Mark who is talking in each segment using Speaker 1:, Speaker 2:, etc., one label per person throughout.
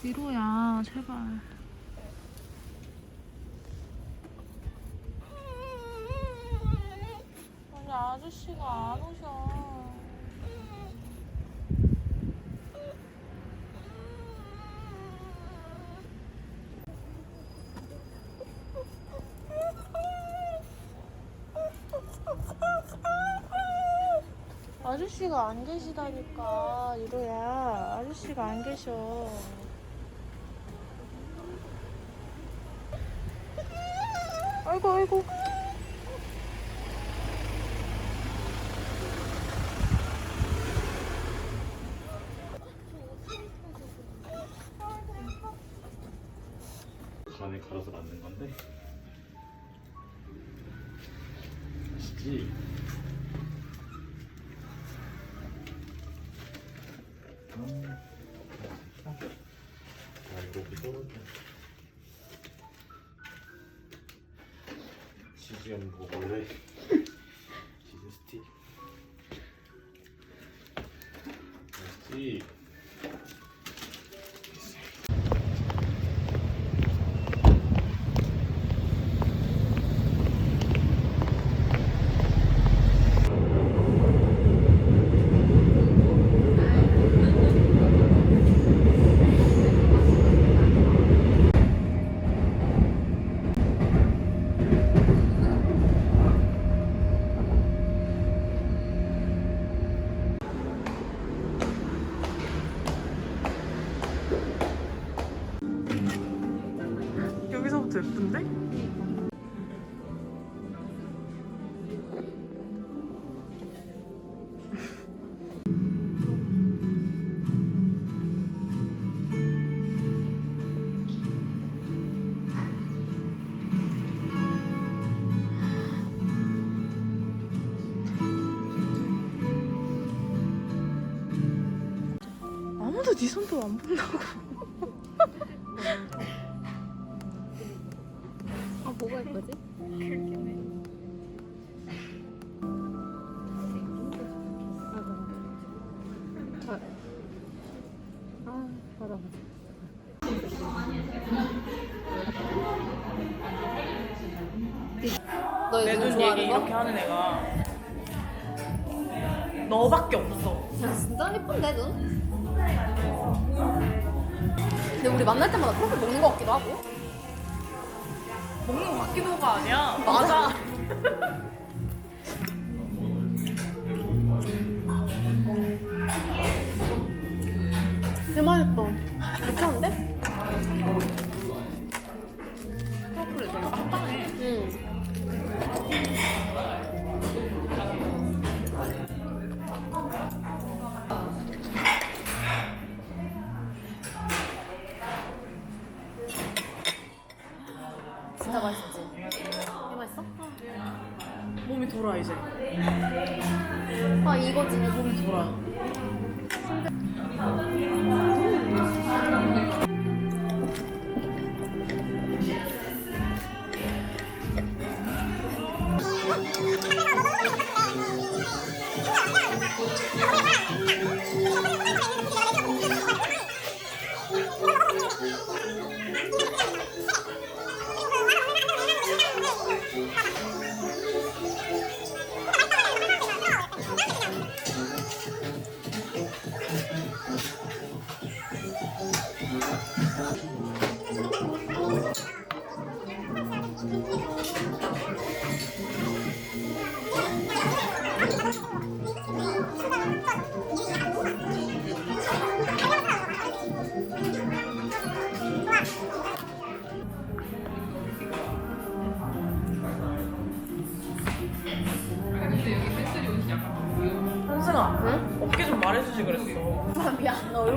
Speaker 1: 미로야 제발. 아니 아저씨가 안 오셔. 아저씨가 안 계시다니까 이로야. 아저씨가 안 계셔 아이고 아이고
Speaker 2: 간에 갈아서 만든 건데 맛있지? 맛
Speaker 1: 네 손도 안 본다고
Speaker 3: 아 뭐가 예쁘지? 맞아. 아, 아 맞아 맞아.
Speaker 1: 너내
Speaker 3: 요즘
Speaker 1: 눈 얘기
Speaker 3: 좋아하는
Speaker 1: 이렇게
Speaker 3: 거?
Speaker 1: 하는 애가 너밖에 없어.
Speaker 3: 야 진짜 예쁜데 눈? 근데 우리 만날 때마다 프로필 먹는 거 같기도 하고
Speaker 1: 먹는 거 같기도 하고 아니야.
Speaker 3: 맞아.
Speaker 1: 이제.
Speaker 3: 아 이거지
Speaker 1: 몸이 돌아.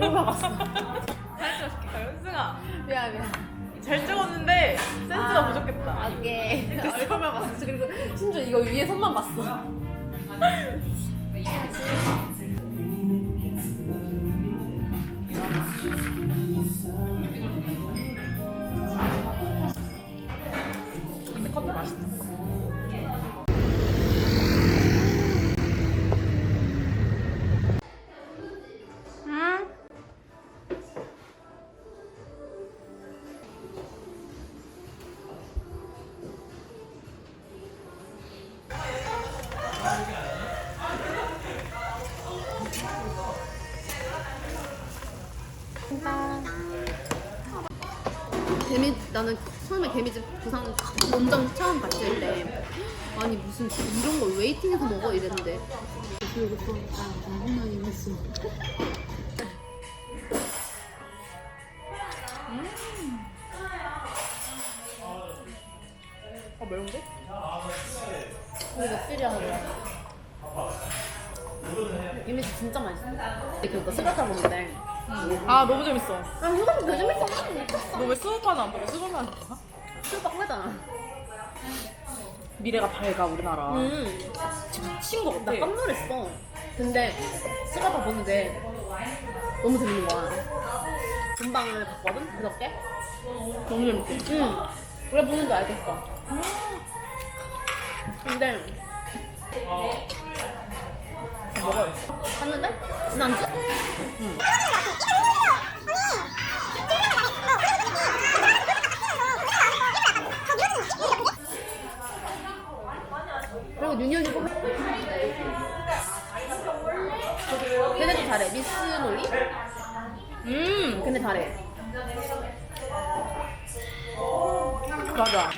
Speaker 3: 미안 나 얼굴만 봤어.
Speaker 1: 아, 현승아,
Speaker 3: 미안 미안
Speaker 1: 잘 찍었는데 센스가
Speaker 3: 아.
Speaker 1: 부족했다.
Speaker 3: 오케이. 얼굴만 봤어. 그리고 심지어 이거 위에 손만 봤어 나는 처음에 개미집 부산 원정 처음 갔을 때 아니 무슨 이런 걸 웨이팅해서 먹어 이랬는데 그리고 또 아 너무 많이 먹었어. 맛있어. 그러니까 스가타 먹는데
Speaker 1: 아 너무 재밌어.
Speaker 3: 아좀 재밌어. 미쳤어.
Speaker 1: 너왜 수업하나 안 보고 수업만 안 봐?
Speaker 3: 수박 하잖아.
Speaker 1: 미래가 밝아 우리나라.
Speaker 3: 음.
Speaker 1: 미친 거 같아.
Speaker 3: 나 깜놀했어. 근데 스가파 보는데 너무 재밌는 거야. 금방을 봤거든? 그저께?
Speaker 1: 너무 재밌지.
Speaker 3: 응. 왜 보는지 알겠어. 근데 지난주?
Speaker 1: 응.
Speaker 3: 그리고 윤현이 보면 걔네도 잘해. 미스 놀리?
Speaker 1: 음
Speaker 3: 걔네 잘해.
Speaker 1: 맞아.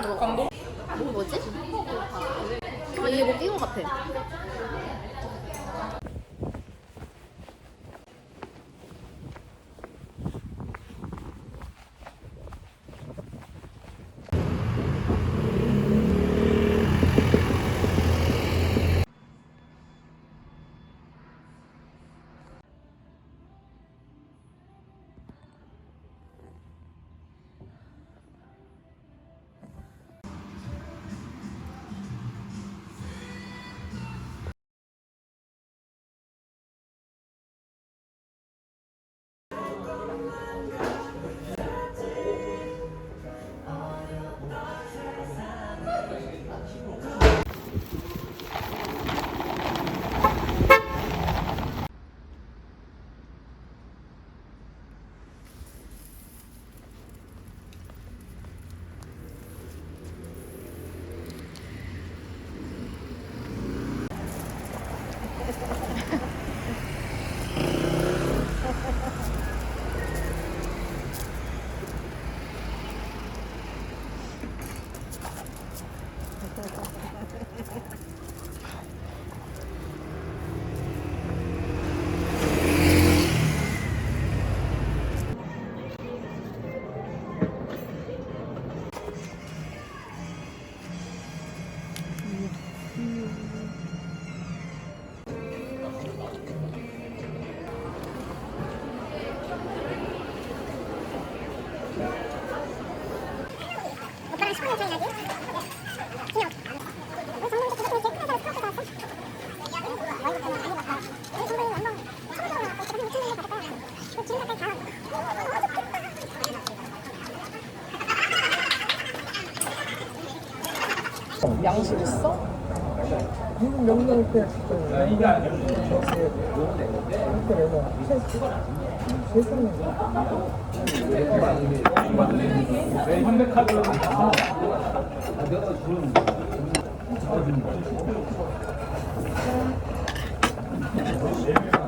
Speaker 3: 그거.
Speaker 1: 광고?
Speaker 3: 뭐 뭐지? 아, 이게 뭐 낀거 같아.
Speaker 4: Operasyon yapacağız.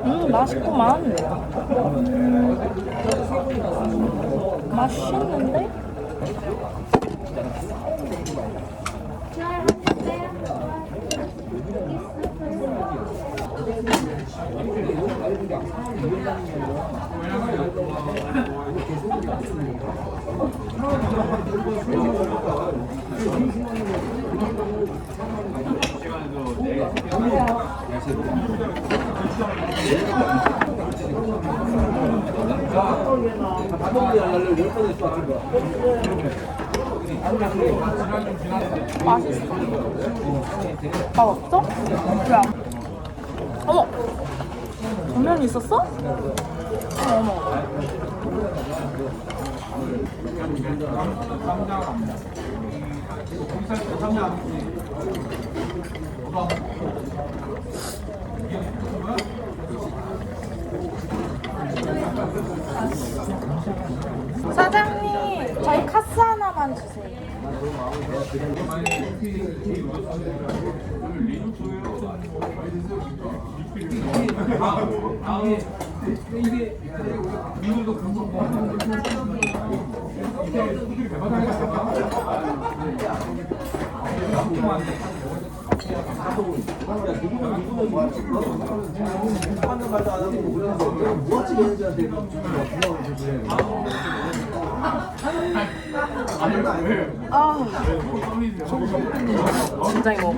Speaker 1: 음 맛있구만. 맛있는데? 맛있어. 맛 없어? 왜? 안- 어머! 전면이 있었어? 어머, 어머. 사장님, 저희 카스 하나만 주세요. 아, 진짜 이거.